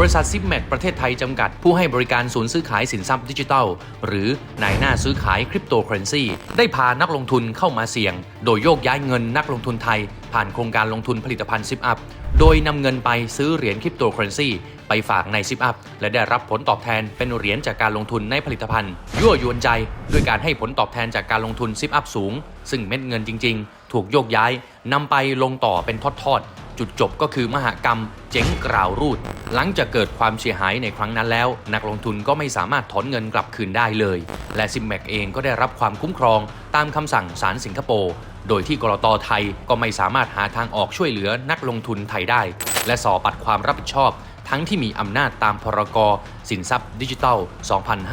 บริษัทซิปแมกประเทศไทยจำกัด ผู้ให้บริการศูนย์ซื้อขายสินทรัพย์ดิจิทัล หรือนายหน้าซื้อขายคริปโตเคอเรนซีได้พานักลงทุนเข้ามาเสี่ยง โดยโยกย้ายเงินนักลงทุนไทย ผ่านโครงการลงทุนผลิตภัณฑ์ซิปอัพโดยนำเงินไปซื้อเหรียญคริปโตเคอเรนซีไปฝากในซิปอัพและได้รับผลตอบแทนเป็นเหรียญจากการลงทุนในผลิตภัณฑ์ ยั่วยวนใจ ด้วยการให้ผลตอบแทนจากการลงทุนซิปอัพสูง ซึ่งเม็ดเงินจริง ๆ ถูกโยกย้ายนำไปลงต่อเป็นทอดๆ จุดจบก็คือมหากรรมเจ๊งกล่าวรูด หลังจากเกิดความเสียหายในครั้งนั้นแล้ว นักลงทุนก็ไม่สามารถถอนเงินกลับคืนได้เลย และซิมแมกเองก็ได้รับความคุ้มครองตามคำสั่งศาลสิงคโปร์โดยที่กรตไทยก็ไม่สามารถหาทางออกช่วยเหลือนักลงทุนไทยได้ และสอปัดความรับผิดชอบ ทั้งที่มีอำนาจตามพรกสินทรัพย์ดิจิทัล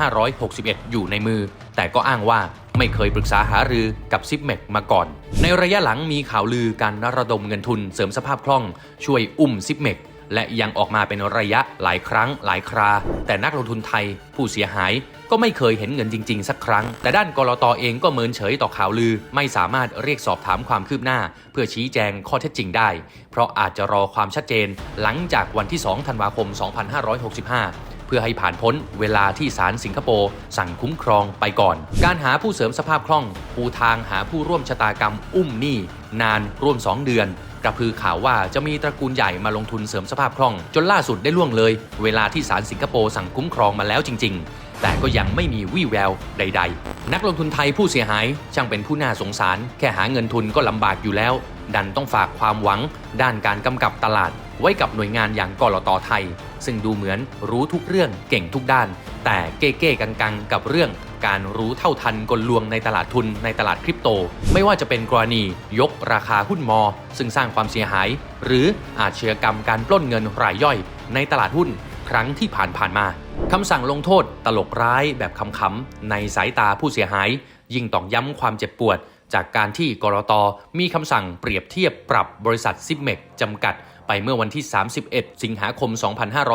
2561 อยู่ในมือ แต่ก็อ้างว่า ไม่เคยปรึกษาหารือกับซิปเมกมาก่อน ในระยะหลังมีข่าวลือการระดมเงินทุนเสริมสภาพคล่อง ช่วยอุ้มซิปเมกและยังออกมาเป็นระยะหลายครั้งหลายครา แต่นักลงทุนไทยผู้เสียหายก็ไม่เคยเห็นเงินจริง ๆ สักครั้ง แต่ด้านกรตเองก็เมินเฉยต่อข่าวลือ ไม่สามารถเรียกสอบถามความคืบหน้า เพื่อชี้แจงข้อเท็จจริงได้ เพราะอาจจะรอความชัดเจน หลังจากวันที่ 2 ธันวาคม 2565 พื่อให้ผ่านพ้นเวลาที่ศาลสิงคโปร์สั่งคุ้มครองไปก่อน การหาผู้เสริมสภาพคล่องปูทางหาผู้ร่วมชะตากรรมอุ้มหนี้นานร่วม 2 เดือนกระพือข่าวว่าจะมีตระกูลใหญ่มาลงทุนเสริมสภาพคล่อง จนล่าสุดได้ล่วงเลย เวลาที่ศาลสิงคโปร์สั่งคุ้มครองมาแล้วจริง ๆ แต่ก็ยังไม่มีวี่แววใด ๆ นักลงทุนไทยผู้เสียหายช่างเป็นผู้น่าสงสาร แค่หาเงินทุนก็ลำบากอยู่แล้ว ดันต้องฝากความหวัง ด้านการกำกับตลาดไว้กับหน่วยงานอย่างกรตไทย ซึ่งดูเหมือนรู้ทุกเรื่องเก่งทุกด้าน แต่เก้เก้กังกังกับเรื่องการรู้เท่าทันกลลวงในตลาดทุนในตลาดคริปโต ไม่ว่าจะเป็นกรณียกราคาหุ้นมอ ซึ่งสร้างความเสียหาย หรืออาชญากรรมการปล้นเงินรายย่อย ในตลาดหุ้นครั้งที่ผ่านๆมาคำสั่งลงโทษตลกร้ายแบบขำๆในสายตาผู้เสียหาย ยิ่งตอกย้ำความเจ็บปวด จากการที่กรตมีคำสั่งเปรียบเทียบปรับบริษัทซิปเมก จำกัด ไปเมื่อวันที่ 31 สิงหาคม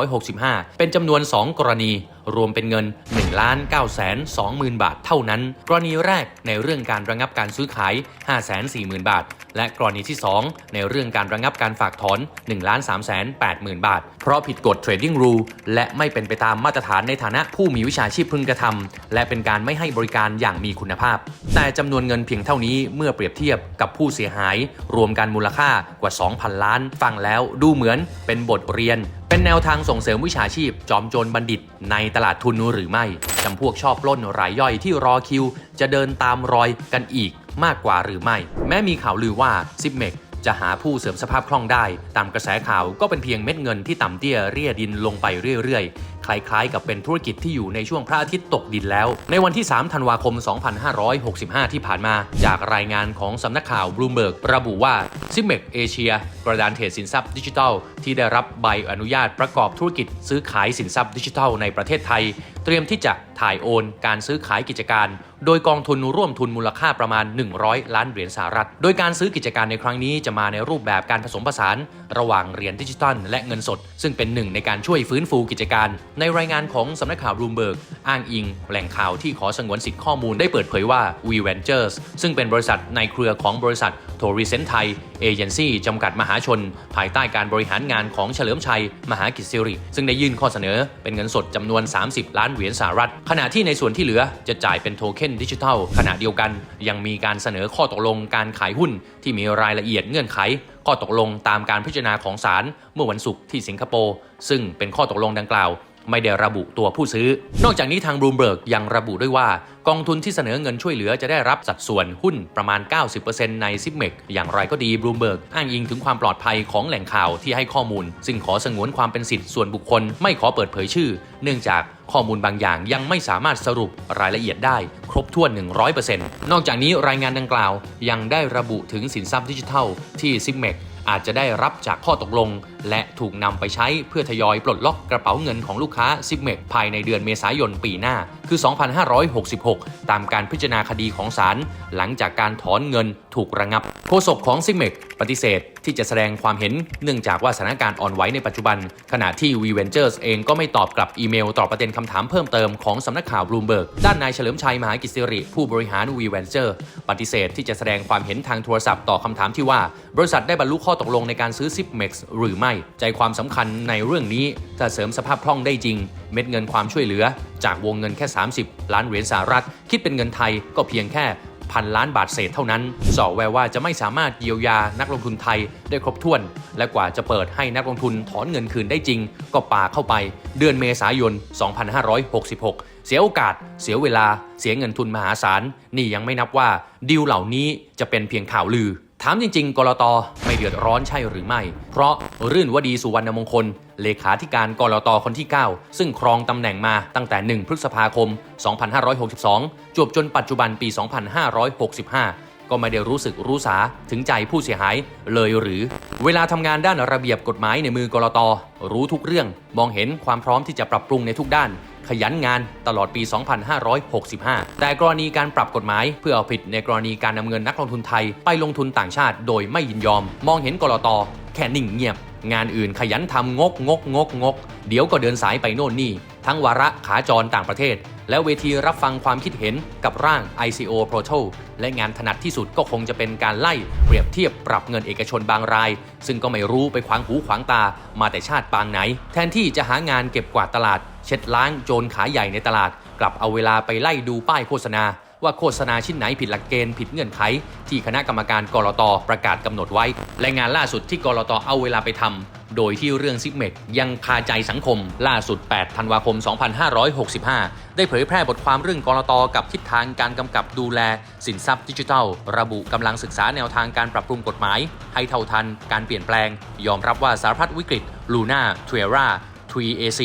2565 เป็นจำนวน 2 กรณี รวมเป็นเงิน1ล้าน9แสน20,000 บาทเท่านั้น กรณีแรกในเรื่องการระงับการซื้อขาย 5 4 0 0 0 0 บาท และกรณีที่ 2 ในเรื่องการระงับการฝากถอน1ล้าน3แสน80,000 บาท เพราะผิดกฎ Trading Rule และไม่เป็นไปตามมาตรฐานในฐานะผู้มีวิชาชีพพึงกระทำและเป็นการไม่ให้บริการอย่างมีคุณภาพ แต่จำนวนเงินเพียงเท่านี้เมื่อเปรียบเทียบกับผู้เสียหาย รวมกันมูลค่ากว่า 2,000 ล้านฟังแล้วดูเหมือนเป็นบทเรียน เป็นแนวทางส่งเสริมวิชาชีพ จอมโจรบัณฑิต ในตลาดทุนหรือไม่จำพวกชอบปล้นรายย่อยที่รอคิว จะเดินตามรอยกันอีกมากกว่าหรือไม่ แม้มีข่าวลือว่าซิปเมก จะหาผู้เสริมสภาพคล่องได้ ตามกระแสข่าวก็เป็นเพียงเม็ดเงินที่ต่ำเตี้ยเรียดินลงไปเรื่อยๆ คล้ายๆ กับเป็นธุรกิจที่อยู่ในช่วงพระอาทิตย์ตกดินแล้ว ในวันที่ 3 ธันวาคม 2565 ที่ผ่านมา จากรายงานของสำนักข่าวบลูมเบิร์กระบุว่าซิมเมกเอเชียกระดานเทรดสินทรัพย์ดิจิทัล ที่ได้รับใบอนุญาตประกอบธุรกิจซื้อขายสินทรัพย์ดิจิทัลในประเทศไทย เตรียมที่จะถ่ายโอนการซื้อขายกิจการ โดยกองทุนร่วมทุนมูลค่าประมาณ 100 ล้านเหรียญสหรัฐ โดยการซื้อกิจการในครั้งนี้จะมาในรูปแบบการผสมผสาน ระหว่างเหรียญดิจิทัลและเงินสด ซึ่งเป็นหนึ่งในการช่วยฟื้นฟูกิจการ ในรายงานของสำนักข่าวบลูมเบิร์กอ้างอิง แหล่งข่าวที่ขอสงวนสิทธิข้อมูลได้เปิดเผยว่า V Ventures ซึ่งเป็นบริษัทในเครือของบริษัทโทริเซนไทย เอเจนซี่จำกัดมหาชน ภายใต้การบริหารงานของเฉลิมชัย มหากิจสิริ ซึ่งได้ยื่นข้อเสนอเป็นเงินสดจำนวน 30 ล้านเหรียญสหรัฐ ขณะที่ในส่วนที่เหลือจะจ่ายเป็นโทเค็นดิจิทัล ขณะเดียวกันยังมีการเสนอข้อตกลงการขายหุ้นที่มีรายละเอียดเงื่อนไขข้อตกลงตามการพิจารณาของศาลเมื่อวันศุกร์ที่สิงคโปร์ซึ่งเป็นข้อตกลงดังกล่าว ไม่ได้ระบุตัวผู้ซื้อ นอกจากนี้ทางบลูมเบิร์กยังระบุด้วยว่ากองทุนที่เสนอเงินช่วยเหลือจะได้รับสัดส่วนหุ้นประมาณ 90%ในซิปเมกอย่างไรก็ดีบลูมเบิร์กอ้างอิงถึงความปลอดภัยของแหล่งข่าวที่ให้ข้อมูล ซึ่งขอสงวนความเป็นสิทธิ์ส่วนบุคคลไม่ขอเปิดเผยชื่อ เนื่องจากข้อมูลบางอย่างยังไม่สามารถสรุปรายละเอียดได้ ครบถ้วน 100%นอกจากนี้รายงานดังกล่าว ยังได้ระบุถึงสินทรัพย์ดิจิทัลที่ซิปเมกอาจจะได้รับจากข้อตกลงและถูกนำไปใช้เพื่อทยอยปลดล็อกกระเป๋าเงินของลูกค้าซิปเมกภายในเดือนเมษายนปีหน้า คือ 2566 ตามการพิจารณาคดีของศาลหลังจากการถอนเงินถูกระงับโฆษกของซิปเมกปฏิเสธที่จะแสดงความเห็นเนื่องจากว่าสถานการณ์อ่อนไหวในปัจจุบัน ขณะที่ V Ventures เองก็ไม่ตอบกลับอีเมลตอบประเด็นคำถามเพิ่มเติมของสำนักข่าวบลูมเบิร์กด้านนายเฉลิมชัยมหากิจสิริผู้บริหาร V Venture ปฏิเสธที่จะแสดงความเห็นทางโทรศัพท์ต่อคำถามที่ว่า บริษัทได้บรรลุข้อตกลงในการซื้อ Zipmex หรือไม่ใจความสำคัญในเรื่องนี้ถ้าเสริมสภาพคล่องได้จริง เม็ดเงินความช่วยเหลือ จากวงเงินแค่ 30 ล้านเหรียญสหรัฐ คิดเป็นเงินไทยก็เพียงแค่พันล้านบาทเศษเท่านั้น สอแววว่าจะไม่สามารถเยียวยานักลงทุนไทยได้ครบถ้วน และกว่าจะเปิดให้นักลงทุนถอนเงินคืนได้จริง ก็ปาเข้าไป เดือนเมษายน 2566 เสียโอกาส เสียเวลา เสียเงินทุนมหาศาล นี่ยังไม่นับว่าดีลเหล่านี้จะเป็นเพียงข่าวลือ ถามจริง ๆ กรตไม่เดือดร้อนใช่หรือไม่ เพราะรื่นวดีสุวรรณมงคล เลขาธิการกรตคนที่ 9 ซึ่งครองตำแหน่งมาตั้งแต่ 1 พฤษภาคม 2562 จวบจนปัจจุบันปี 2565 ก็ไม่ได้รู้สึกรู้สาถึงใจผู้เสียหายเลยหรือ เวลาทำงานด้านระเบียบกฎหมายในมือกรตรู้ทุกเรื่องมองเห็นความพร้อมที่จะปรับปรุงในทุกด้าน ขยันงานตลอดปี 2565 แต่กรณีการปรับกฎหมาย เพื่อเอาผิดในกรณีการนำเงินนักลงทุนไทยไปลงทุนต่างชาติ โดยไม่ยินยอม มองเห็นกรตแค่นิ่งเงียบ งานอื่นขยันทำงกงกงกงก เดี๋ยวก็เดินสายไปโน่นนี่ ทั้งวาระขาจรต่างประเทศ และเวทีรับฟังความคิดเห็นกับร่าง ICO Proto และงานถนัดที่สุดก็คงจะเป็นการไล่เปรียบเทียบปรับเงินเอกชนบางราย ซึ่งก็ไม่รู้ไปขวางหูขวางตามาแต่ชาติปางไหน แทนที่จะหางานเก็บกวาดตลาด เช็ดล้างโจรขายใหญ่ในตลาด กลับเอาเวลาไปไล่ดูป้ายโฆษณา ว่าโฆษณาชิ้นไหนผิดหลักเกณฑ์ผิดเงื่อนไข ที่คณะกรรมการกรตประกาศกำหนดไว้ และงานล่าสุดที่กรตเอาเวลาไปทำโดยที่เรื่องซิกเมกยังคาใจสังคม ล่าสุด 8 ธันวาคม 2565 ได้เผยแพร่บทความเรื่องกรตกับทิศทางการกำกับดูแล สินทรัพย์ดิจิทัล ระบุกำลังศึกษาแนวทางการปรับปรุงกฎหมาย ให้เท่าทันการเปลี่ยนแปลง ยอมรับว่าสารพัดวิกฤตลูน่าทเวรา 3AC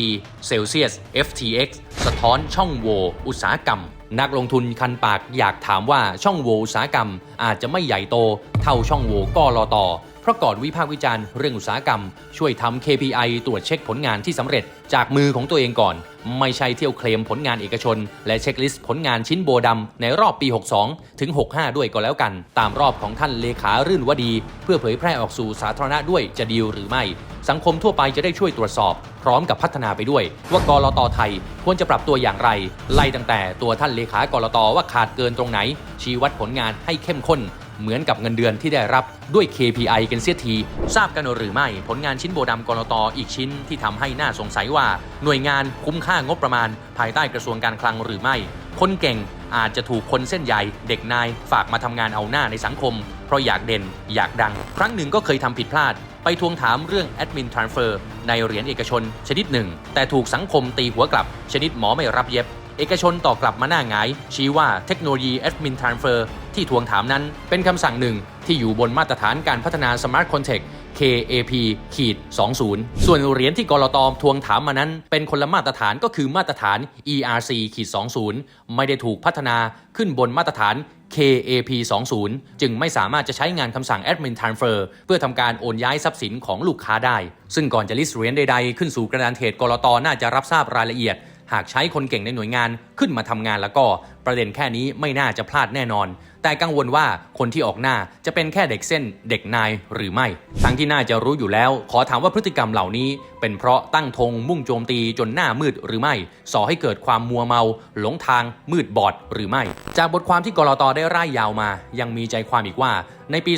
Celsius FTX สะท้อนช่องโหว่อุตสาหกรรม นักลงทุนคันปากอยากถามว่าช่องโหว่อุตสาหกรรม อาจจะไม่ใหญ่โต เท่าช่องโหว่กรอต่อ เพราะก่อนวิพากษ์วิจารณ์เรื่องอุตสาหกรรม ช่วยทำ KPI ตรวจเช็คผลงานที่สำเร็จ จากมือของตัวเองก่อน ไม่ใช่เที่ยวเคลมผลงานเอกชน และเช็คลิสต์ผลงานชิ้นโบดำในรอบปี 62 ถึง 65 ด้วยก็แล้วกัน ตามรอบของท่านเลขารื่นวดี เพื่อเผยแพร่ออกสู่สาธารณะด้วยจะดีหรือไม่ สังคมทั่วไปจะได้ช่วยตรวจสอบ พร้อมกับพัฒนาไปด้วย ว่ากรตไทยควรจะปรับตัวอย่างไร ไล่ตั้งแต่ตัวท่านเลขากรตว่าขาดเกินตรงไหน ชี้วัดผลงานให้เข้มข้น เหมือนกับเงินเดือนที่ได้รับด้วย KPI กันเสียที ทราบกันหรือไม่ผลงานชิ้นโบดำกรตอีกชิ้นที่ทำให้น่าสงสัยว่า หน่วยงานคุ้มค่างบประมาณ ภายใต้กระทรวงการคลังหรือไม่ คนเก่งอาจจะถูกคนเส้นใหญ่เด็กนายฝากมาทำงานเอาหน้าในสังคม เพราะอยากเด่นอยากดัง ครั้งหนึ่งก็เคยทำผิดพลาด ไปทวงถามเรื่อง Admin Transfer ในเหรียญเอกชน ชนิดหนึ่ง แต่ถูกสังคมตีหัวกลับ ชนิดหมอไม่รับเย็บ เอกชนตอบกลับมาหน้าหงาย ชี้ว่าเทคโนโลยี Admin Transfer ที่ ที่ทวงถามนั้นเป็นคำสั่งหนึ่งที่อยู่บนมาตรฐานการพัฒนา Smart Contact KAP ขีด20 ส่วนเหรียญที่กรตอมทวงถามมานั้น เป็นคนละมาตรฐานก็คือมาตรฐาน ERC ขีด20 ไม่ได้ถูกพัฒนาขึ้นบนมาตรฐาน KAP 20จึงไม่สามารถจะใช้งานคำสั่ง Admin Transfer เพื่อทำการโอนย้ายทรัพย์สินของลูกค้าได้ ซึ่งก่อนจะลิสต์เหรียญใดๆ ขึ้นสู่กระดานเทรดกรตน่าจะรับทราบรายละเอียด หากใช้คนเก่งในหน่วยงานขึ้นมาทำงานแล้วก็ประเด็นแค่นี้ไม่น่าจะพลาดแน่นอน แต่กังวลว่าคนที่ออกหน้าจะเป็นแค่เด็กเส้น เด็กนายหรือไม่ ทั้งที่น่าจะรู้อยู่แล้ว ขอถามว่าพฤติกรรมเหล่านี้ เป็นเพราะตั้งธงมุ่งโจมตีจนหน้ามืดหรือไม่ส่อให้เกิดความมัวเมา หลงทางมืดบอดหรือไม่ จากบทความที่กรอตได้ร่ายยาวมา ยังมีใจความอีกว่าในปี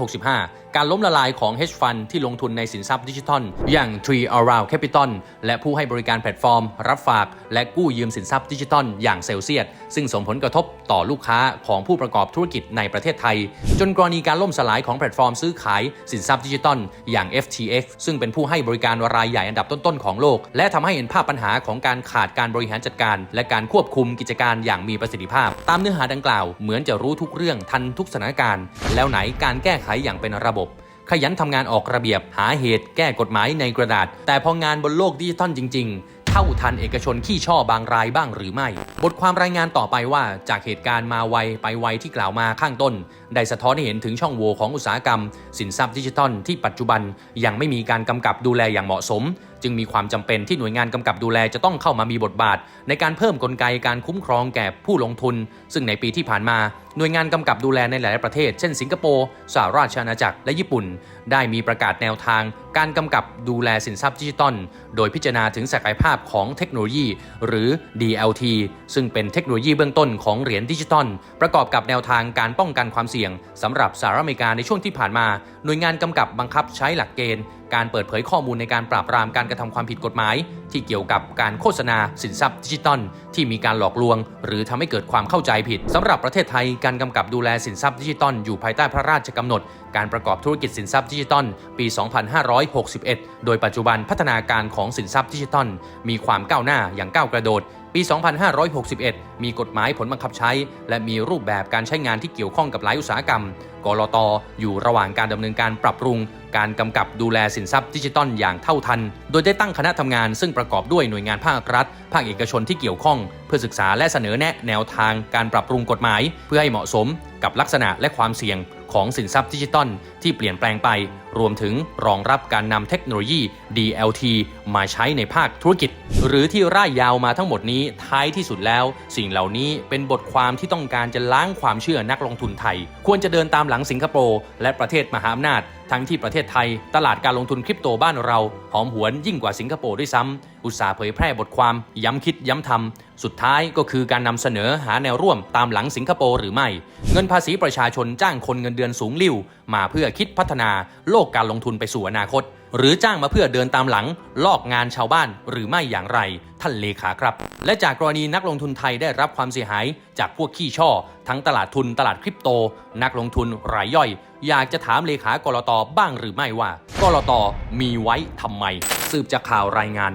2565 การล้มละลายของ hedge fund ที่ลงทุนในสินทรัพย์ดิจิทัล อย่าง Tree Around Capital และผู้ให้บริการแพลตฟอร์ม รับฝาก และกู้ยืมสินทรัพย์ดิจิทัล อย่างเซลเซียสซึ่งส่งผลกระทบต่อลูกค้าของผู้ประกอบธุรกิจในประเทศไทย จนกรณีการล่มสลายของแพลตฟอร์มซื้อขายสินทรัพย์ดิจิทัล อย่าง FTX ซึ่งเป็นผู้ให้บริการรายใหญ่อันดับต้นๆของโลก และทำให้เห็นภาพปัญหาของการขาดการบริหารจัดการ และการควบคุมกิจการอย่างมีประสิทธิภาพ ตามเนื้อหาดังกล่าวเหมือนจะรู้ทุกเรื่องทันทุกสถานการณ์ แล้วไหนการแก้ไขอย่างเป็นระบบ ขยันทำงานออกระเบียบหาเหตุแก้กฎหมายในกระดาษ แต่พองานบนโลกดิจิทัลจริง ๆ เท่าทันเอกชนขี้ช่อบางรายบ้างหรือไม่ บทความรายงานต่อไปว่าจากเหตุการณ์มาไวไปไวที่กล่าวมาข้างต้น ได้สะท้อนให้เห็นถึงช่องโหว่ของอุตสาหกรรม สินทรัพย์ดิจิทัลที่ปัจจุบันยังไม่มีการกำกับดูแลอย่างเหมาะสม จึงมีความจำเป็นที่หน่วยงานกำกับดูแลจะต้องเข้ามามีบทบาท ในการเพิ่มกลไกการคุ้มครองแก่ผู้ลงทุน ซึ่งในปีที่ผ่านมาหน่วยงานกำกับดูแลในหลายประเทศ เช่นสิงคโปร์สหราชอาณาจักรและญี่ปุ่น ได้มีประกาศแนวทาง การกำกับดูแลสินทรัพย์ดิจิทัลโดยพิจารณาถึงศักยภาพของเทคโนโลยี หรือ DLT ซึ่งเป็นเทคโนโลยีเบื้องต้นของเหรียญดิจิทัลประกอบกับแนวทางการป้องกันความเสี่ยงสำหรับสหรัฐอเมริกาในช่วงที่ผ่านมา หน่วยงานกำกับบังคับใช้หลักเกณฑ์ การเปิดเผยข้อมูลในการปราบปรามการกระทำความผิดกฎหมาย ที่เกี่ยวกับการโฆษณาสินทรัพย์ดิจิตอลที่มีการหลอกลวง หรือทำให้เกิดความเข้าใจผิดสำหรับประเทศไทยการกำกับดูแลสินทรัพย์ดิจิตอลอยู่ภายใต้พระราชกำหนด การประกอบธุรกิจสินทรัพย์ดิจิตอลปี 2561 โดยปัจจุบันพัฒนาการของสินทรัพย์ดิจิตอลมีความก้าวหน้าอย่างก้าวกระโดด ปี 2561 มีกฎหมายผลบังคับใช้ และมีรูปแบบการใช้งานที่เกี่ยวข้องกับหลายอุตสาหกรรม กรตอยู่ระหว่างการดำเนินการปรับปรุง การกำกับดูแลสินทรัพย์ดิจิตอลอย่างเท่าทัน โดยได้ตั้งคณะทำงานซึ่งประกอบด้วยหน่วยงานภาครัฐ ภาคเอกชนที่เกี่ยวข้อง เพื่อศึกษาและเสนอแนะแนวทางการปรับปรุงกฎหมาย เพื่อให้เหมาะสมกับลักษณะและความเสี่ยงของสินทรัพย์ดิจิตอล ที่เปลี่ยนแปลงไป รวมถึงรองรับการนำเทคโนโลยี DLT มาใช้ในภาคธุรกิจ หรือที่ร่ายยาวมาทั้งหมดนี้ท้ายที่สุดแล้ว สิ่งเหล่านี้เป็นบทความที่ต้องการจะล้างความเชื่อนักลงทุนไทย ควรจะเดินตามหลังสิงคโปร์และประเทศมหาอำนาจ ทั้งที่ประเทศไทย ตลาดการลงทุนคริปโตบ้านเรา หอมหวนยิ่งกว่าสิงคโปร์ด้วยซ้ำอุตสาห์เผยแพร่บทความย้ำคิดย้ำทำสุดท้ายก็คือการนำเสนอหาแนวร่วมตามหลังสิงคโปร์หรือไม่ เงินภาษีประชาชนจ้างคนเงินเดือนสูงลิ่วมาเพื่อคิดพัฒนาโลกการลงทุนไปสู่อนาคต หรือจ้างมาเพื่อเดินตามหลัง ลอกงานชาวบ้านหรือไม่อย่างไร ท่านเลขาครับ และจากกรณีนักลงทุนไทยได้รับความเสียหาย จากพวกขี้ช่อ ทั้งตลาดทุนตลาดคริปโต นักลงทุนรายย่อย อยากจะถามเลขากรตบ้างหรือไม่ว่ากรตมีไว้ทำไมสืบจากข่าวรายงาน